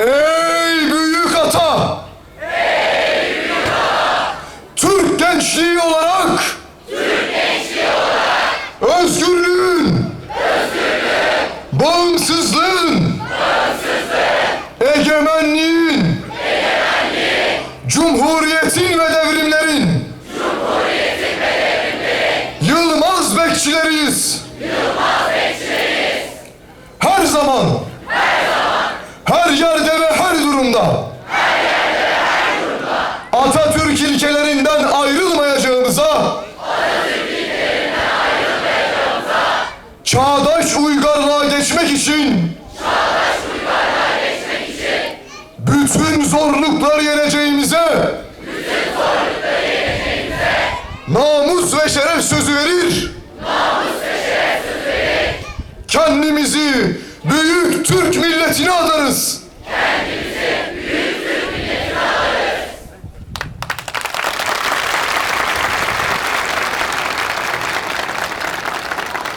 Ey büyük ata! Ey büyük ata! Türk gençliği olarak Türk gençliği olarak özgürlüğün özgürlüğün bağımsızlığın bağımsızlığın egemenliğin egemenliğin cumhuriyetin ve devrimlerin cumhuriyetin ve devrimlerin yılmaz bekçileriyiz. Yılmaz bekçileriyiz. Her zaman durumda. Atatürk ilkelerinden ayrılmayacağımıza. Çağdaş uygarlığa geçmek için. Bütün zorlukları yeneceğimize. Namus ve şeref sözü verir. Kendimizi büyük Türk milletine adarız.